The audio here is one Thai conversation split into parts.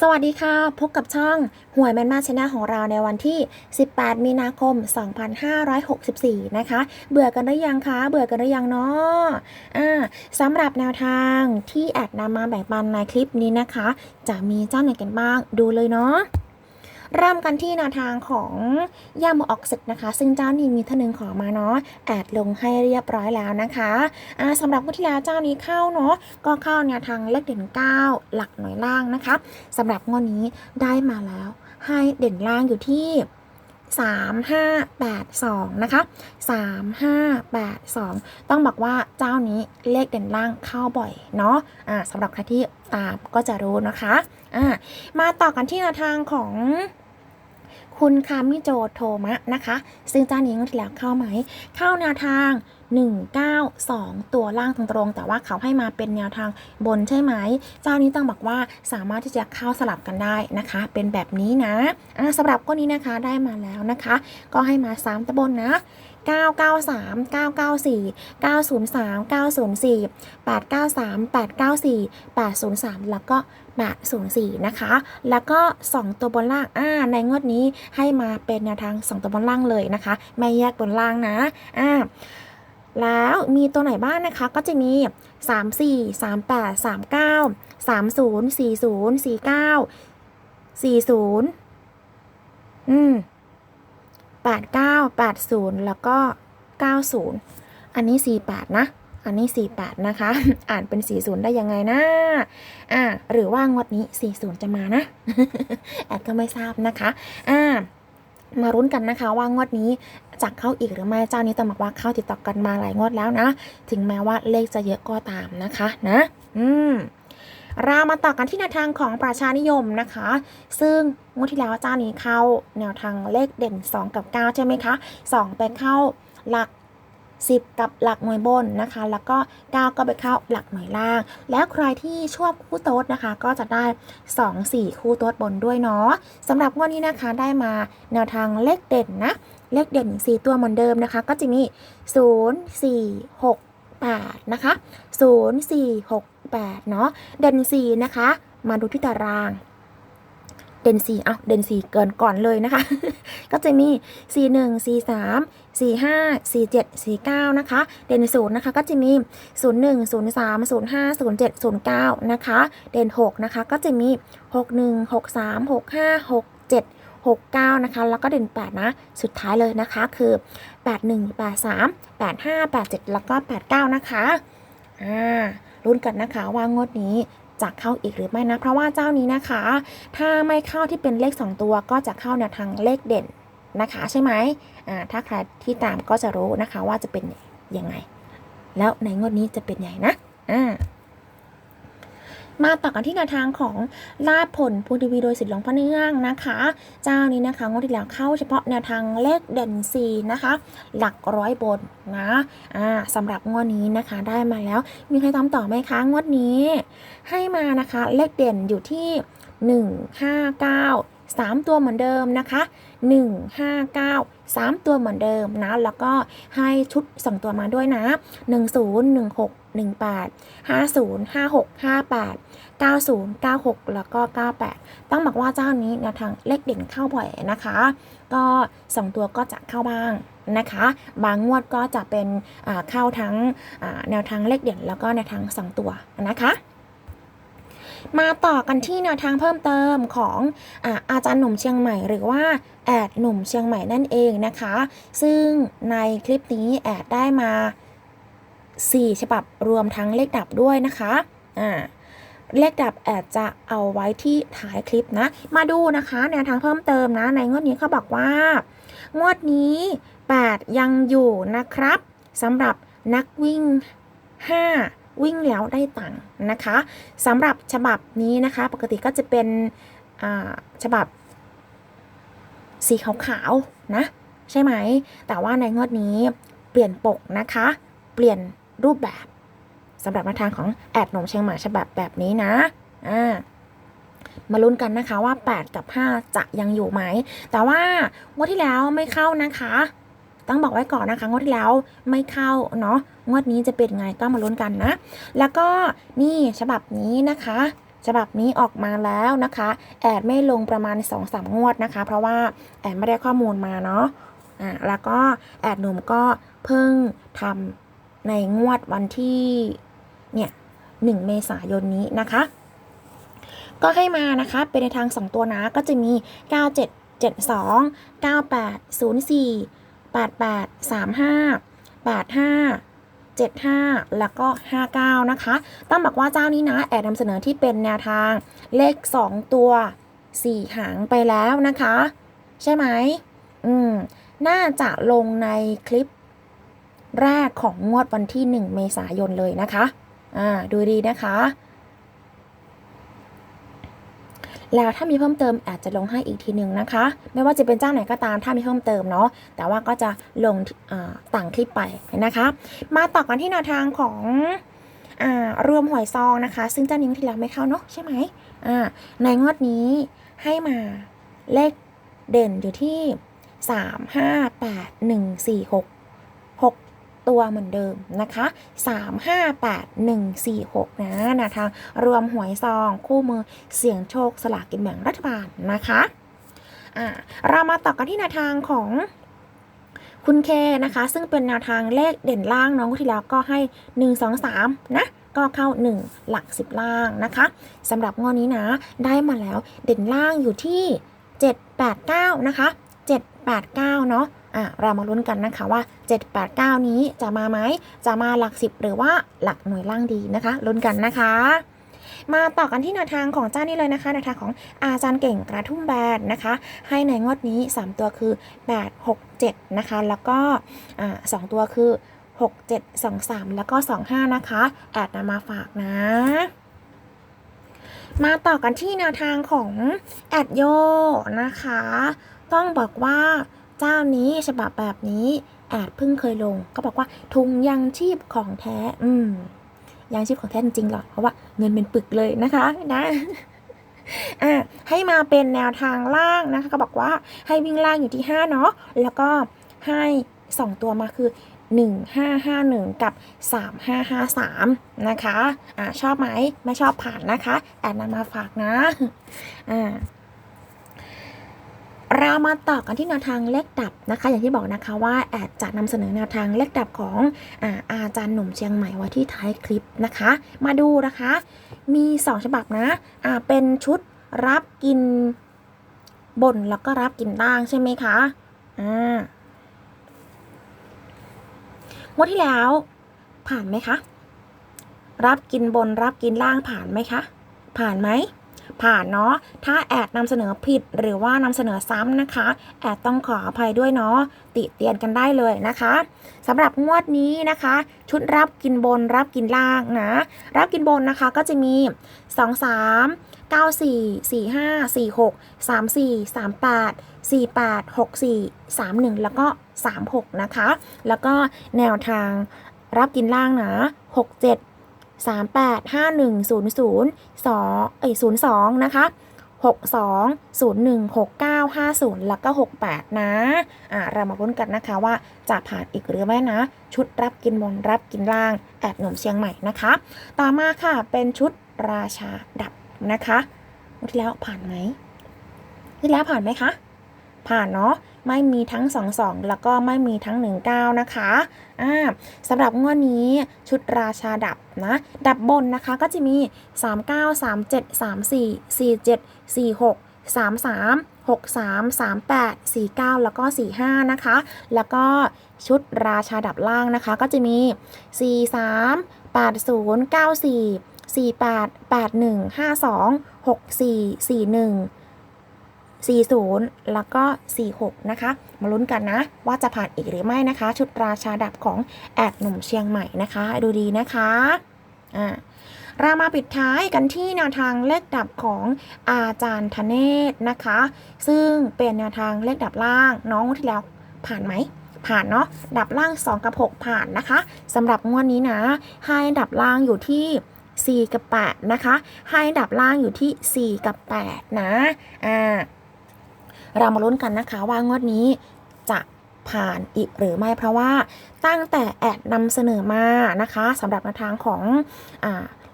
สวัสดีค่ะ พบกับช่องหวยแมนมาชนะของเราในวันที่ 18 มีนาคม 2564 นะคะ เบื่อกันหรือยังคะ เบื่อกันหรือยังเนาะอ่าสำหรับแนวทางที่แอดนำมาแบ่งปันในคลิปนี้นะคะ จะมีเจ้าไหนกันบ้างดูเลยเนาะ เริ่มกันที่แนวทางของยาโมออกเซตนะคะ ซึ่งเจ้านี้มีท่านึงขอมาเนาะแอดลงให้เรียบร้อยแล้วนะคะอ่าสำหรับวันที่แล้วเจ้านี้เข้าเนาะก็เข้าแนวทางเลขเด่น 9 หลักหน่วยล่างนะคะสำหรับงวดนี้ได้มาแล้ว ให้เด่นล่างอยู่ที่3582 นะคะ 3582 ต้องบอกว่าเจ้านี้เลขเด่นล่างเข้าบ่อยเนาะอ่าสำหรับใครที่ตามก็จะรู้นะคะอ่ามาต่อกันที่แนวทางของ คุณคามิโจโทมะนะคะ ซึ่งเจ้านหญิงที่แล้วเข้าไหม เข้าแนวทาง 192 ตัวล่างตรงๆ แต่ว่าเขาให้มาเป็นแนวทางบนใช่ไหม เจ้านี้ต้องบอกว่าสามารถที่จะเข้าสลับกันได้นะคะ เป็นแบบนี้นะอ่าสำหรับก้อนนี้นะคะได้มาแล้วนะคะ ก็ให้มา 3ตะบนนะ993 994 903 904 893 894 803 แล้วก็ 804 นะคะ แล้วก็ 2 ตัวบนล่าง อ่า ในงวดนี้ให้มาเป็นแนวทาง 2 ตัวบนล่างเลยนะคะ ไม่แยกบนล่างนะ อ่า แล้วมีตัวไหนบ้างนะคะก็จะมี 3 4 3 8 3 9 3 0 4 0 4 9 4 0 อืม 89 80 แล้วก็ 90 อันนี้ 48 นะ อันนี้ 48 นะคะ อ่านเป็น 40 ได้ยังไงนะ อ่า หรือว่างวดนี้ 40 จะมานะ แอดก็ไม่ทราบนะคะ อ่า มารุ้นกันนะคะว่างวดนี้จะเข้าอีกหรือไม่เจ้านี้ต้องบอกว่าเข้าติดต่อกันมาหลายงวดแล้วนะ ถึงแม้ว่าเลขจะเยอะก็ตามนะคะนะ อืมเรามาต่อกันที่แนวทางของประชานิยมนะคะ ซึ่งงวดที่แล้วเจ้านี้เข้าแนวทางเลขเด่น 2 กับ 9 ใช่ไหมคะ 2 ไปเข้าหลัก 10 กับหลักหน่วยบนนะคะ แล้วก็ 9 ก็ไปเข้าหลักหน่วยล่าง แล้วใครที่ชอบคู่โต๊ดนะคะ ก็จะได้ 2 4 คู่โต๊ดบนด้วยเนาะสำหรับงวดนี้นะคะได้มาแนวทางเลขเด่นนะ เลขเด่น 4 ตัวเหมือนเดิมนะคะ ก็จะมี 0 4 6 8 นะคะ 0 4 6 8 เนาะเด่น 4 นะคะ มาดูที่ตาราง ด่น4อะเด่น4เกินก่อนเลยนะคะ ก็จะมี 4 1 4 3 4 5 4 7 4 9 นะคะ เด่น0นะคะ ก็จะมี 0 1 0 3 0 5 0 7 0 9 นะคะ เด่น6นะคะ ก็จะมี 6 1 6 3 6 5 6 7 69 นะคะ แล้วก็เด่น 8 นะ สุดท้ายเลยนะคะ คือ 81 83 85 87 แล้วก็ 89 นะคะ อ่า รุ่นกันนะคะว่างวดนี้ จะเข้าอีกหรือไม่นะ เพราะว่าเจ้านี้นะคะ ถ้าไม่เข้าที่เป็นเลข 2 ตัวก็จะเข้าแนวทางเลขเด่นนะคะใช่ไหมอ่าถ้าใครที่ตามก็จะรู้นะคะว่าจะเป็นยังไง แล้วในงวดนี้จะเป็นยังไงนะอ่า มาต่อกันที่แนวทางของลาดผลพูทีวีโดยสิทธิ์หลวงพ่อเนื่องนะคะ เจ้านี้นะคะงวดที่แล้วเข้าเฉพาะแนวทางเลขเด่นซีนะคะ หลักร้อยบนนะอ่าสำหรับงวดนี้นะคะได้มาแล้ว มีใครตามต่อไหมคะงวดนี้ ให้มานะคะเลขเด่นอยู่ที่ 1 5 9 3 ตัวเหมือนเดิมนะคะ 1 5 9 3 ตัวเหมือนเดิมนะ แล้วก็ให้ชุด 2 ตัวมาด้วยนะ 10 16 18 50 56 58 90 96 แล้วก็ 98 ต้องบอกว่าเจ้านี้แนวทางเลขเด่นเข้าบ่อยนะคะ ก็ 2 ตัวก็จะเข้าบ้างนะคะ บางงวดก็จะเป็นเข้าทั้งแนวทางเลขเด่นแล้วก็แนวทาง 2 ตัวนะคะมาต่อกันที่แนวทางเพิ่มเติมของอาอาจารย์หนุ่มเชียงใหม่หรือว่าแอดหนุ่มเชียงใหม่นั่นเองนะคะ ซึ่งในคลิปนี้แอดได้มา 4 ฉบับรวมทั้งเลขดับด้วยนะคะอ่าเลขดับแอดจะเอาไว้ที่ท้ายคลิปนะ มาดูนะคะแนวทางเพิ่มเติมนะ ในงวดนี้เขาบอกว่า งวดนี้ 8 ยังอยู่นะครับสำหรับนักวิ่ง 5 วิ่งแล้วได้ตังค์นะคะสำหรับฉบับนี้นะคะ ปกติก็จะเป็นอ่าฉบับ สีขาวๆนะ ใช่ไหม แต่ว่าในงวดนี้เปลี่ยนปกนะคะ เปลี่ยน รูปแบบสำหรับแนวทางของแอดหนมเชียงใหม่ฉบับแบบนี้นะอ่ามาลุ้นกันนะคะว่า 8 กับ 5 จะยังอยู่ไหม แต่ว่างวดที่แล้วไม่เข้านะคะ ต้องบอกไว้ก่อนนะคะ งวดที่แล้วไม่เข้าเนาะ งวดนี้จะเป็นไงก็มาลุ้นกันนะ แล้วก็นี่ฉบับนี้นะคะ ฉบับนี้ออกมาแล้วนะคะ แอดไม่ลงประมาณ 2-3 งวดนะคะ เพราะว่าแอดไม่ได้ข้อมูลมาเนาะ อ่า แล้วก็แอดหนุ่มก็เพิ่งทำ ในงวดวันที่เนี่ย1เมษายนนี้นะคะ ก็ให้มานะคะเป็นในทาง 2 ตัวนะก็จะมี 9772 9804 88 35 85 75 แล้วก็ 59 นะคะ ต้องบอกว่าเจ้านี้นะ แอดนำเสนอที่เป็นแนวทางเลข 2 ตัว 4 หางไปแล้วนะคะ ใช่ไหม อืม น่าจะลงในคลิป แรกของงวดวันที่ 1 เมษายนเลยนะคะ อ่า ดูดีนะคะ แล้วถ้ามีเพิ่มเติมอาจจะลงให้อีกทีหนึ่งนะคะ ไม่ว่าจะเป็นเจ้าไหนก็ตามถ้ามีเพิ่มเติมเนาะ แต่ว่าก็จะลงอ่าต่างคลิปไปนะคะ มาต่อกันที่แนวทางของอ่ารวมหวยซองนะคะ ซึ่งเจ้านิ้วที่แล้วไม่เข้าเนาะใช่ไหมอ่าในงวดนี้ให้มาเลขเด่นอยู่ที่ 3 5 8 1 4 6 ตัวเหมือนเดิมนะคะ3 5 8 1 4 6 นะแนวทางรวมหวยซองคู่มือเสี่ยงโชคสลากกินแบ่งรัฐบาลนะคะอ่าเรามาต่อกันที่แนวทางของคุณเคนะคะ ซึ่งเป็นแนวทางเลขเด่นล่างน้องที่แล้วก็ให้ 1 2 3 นะก็เข้า 1 หลัก 10 ล่างนะคะสำหรับงวดนี้นะ ได้มาแล้วเด่นล่างอยู่ที่ 789 นะคะ 789 เนาะ อะเรามาลุ้นกันนะคะว่า 789 นี้จะมาไหมจะมาหลัก 10 หรือว่าหลักหน่วยล่างดีนะคะลุ้นกันนะคะ มาต่อกันที่แนวทางของเจ้านี่เลยนะคะแนวทางของอาจารย์เก่งกระทุ่มแบนนะคะ ให้ในงวดนี้ 3 ตัวคือ 8 6 7 นะคะ แล้วก็สองตัวคือ 6 7 2 3 แล้วก็ 25 นะคะแอดนำมาฝากนะมาต่อกันที่แนวทางของแอดโยนะคะ ต้องบอกว่า เจ้านี้ฉบับแบบนี้แอดเพิ่งเคยลง ก็บอกว่าทุงยังชีพของแท้ อืมยังชีพของแท้จริงหรอเพราะว่าเงินเป็นปึกเลยนะคะนะอะให้มาเป็นแนวทางล่างนะคะ ก็บอกว่าให้วิ่งล่างอยู่ที่ 5 เนาะแล้วก็ให้ 2 ตัวมาคือ 1551 กับ 3553 นะคะอ่าชอบไหมไม่ชอบผ่านนะคะ แอดนำมาฝากนะอ่า เรามาต่อกันที่แนวทางเลขดับนะคะ อย่างที่บอกนะคะว่าแอดจะนำเสนอแนวทางเลขดับของอาอาจารย์หนุ่มเชียงใหม่ไว้ที่ท้ายคลิปนะคะ มาดูนะคะ มี 2 ฉบับนะอ่าเป็นชุดรับกินบนแล้วก็รับกินล่างใช่ไหมคะอ่างวดที่แล้ว ผ่านไหมคะ รับกินบนรับกินล่างผ่านไหมคะ ผ่านไหม ผ่านเนาะ ถ้าแอดนำเสนอผิดหรือว่านำเสนอซ้ำนะคะ แอดต้องขออภัยด้วยเนาะ ติเตียนกันได้เลยนะคะสำหรับงวดนี้นะคะ ชุดรับกินบนรับกินล่างนะ รับกินบนนะคะก็จะมี 2 3 9 4 4 5 4 6 3 4 3 8 4 8 6 4 3 1 แล้วก็ 3 6 นะคะ แล้วก็แนวทางรับกินล่างนะ 6 7 3 8 5 1 0 0 2เอ้ย02 นะคะ 62 01 69 50 แล้วก็ 68 นะอ่าเรามาลุ้นกันนะคะว่าจะผ่านอีกหรือไม่นะ ชุดรับกินบนรับกินล่างแอดหนุ่มเชียงใหม่นะคะ ต่อมาค่ะเป็นชุดราชาดับนะคะที่แล้วผ่านไหมที่แล้วผ่านไหมคะ ผ่านเนาะ ไม่มีทั้ง 22 แล้วก็ไม่มีทั้ง 19 นะคะอ่าสำหรับงวดนี้ชุดราชาดับนะดับบนนะคะก็จะมี 39 37 34 47 46 33 63 38 49 แล้วก็ 45 นะคะ แล้วก็ชุดราชาดับล่างนะคะ ก็จะมี 43 80 94 48 81 52 64 41 40 แล้วก็ 46 นะคะ มาลุ้นกันนะ ว่าจะผ่านอีกหรือไม่นะคะ ชุดราชาดับของแอดหนุ่มเชียงใหม่นะคะ ดูดีนะคะอ่าเรามาปิดท้ายกันที่แนวทางเลขดับของอาจารย์ธเนศนะคะ ซึ่งเป็นแนวทางเลขดับล่างน้องที่แล้วผ่านไหมผ่านเนาะดับล่าง 2 กับ 6 ผ่านนะคะสำหรับงวดนี้นะให้ดับล่างอยู่ที่ 4 กับ 8 นะคะ ให้ดับล่างอยู่ที่ 4 กับ 8 นะอ่า เรามาลุ้นกันนะคะว่างวดนี้จะผ่านอีกหรือไม่เพราะว่าตั้งแต่แอดนำเสนอมานะคะสำหรับแนวทางของอ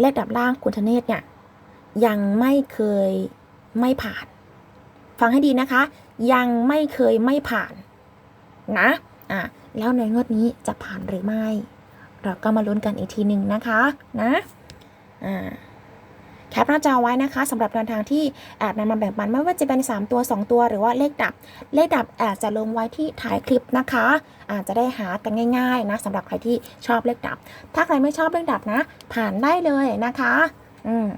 เลขดับล่างคุณธเนศเนี่ยยังไม่เคยไม่ผ่าน ฟังให้ดีนะคะ ยังไม่เคยไม่ผ่านนะอะแล้วในงวดนี้จะผ่านหรือไม่ เราก็มาลุ้นกันอีกทีหนึ่งนะคะนะอ่า แคปหน้าจอไว้นะคะสำหรับแนวทางที่แอดนำมาแบ่งปันไม่ว่าจะเป็น 3 ตัว 2 ตัวหรือว่าเลขดับ เลขดับแอดจะลงไว้ที่ท้ายคลิปนะคะ อาจจะได้หากันง่ายๆนะสำหรับใครที่ชอบเลขดับ ถ้าใครไม่ชอบเลขดับนะ ผ่านได้เลยนะคะ อืม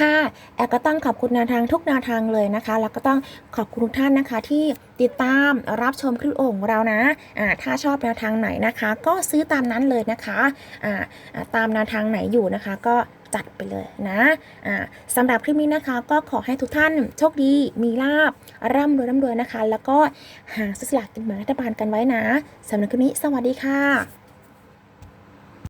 ค่ะแอร์ก็ต้องขอบคุณแนวทางทุกแนวทางเลยนะคะ แล้วก็ต้องขอบคุณทุกท่านนะคะ ที่ติดตามรับชมคลิปโอ่งเรานะอ่าถ้าชอบแนวทางไหนนะคะ ก็ซื้อตามนั้นเลยนะคะอ่าอ่าตามแนวทางไหนอยู่นะคะ ก็ จัดไปเลยนะอ่าสำหรับคลิปนี้นะคะ ก็ขอให้ทุกท่านโชคดี มีลาบร่ำรวยร่ำรวยนะคะ แล้วก็หาซื้อสลากกินแบ่งรัฐบาลกันไว้นะสำหรับคลิปนี้สวัสดีค่ะ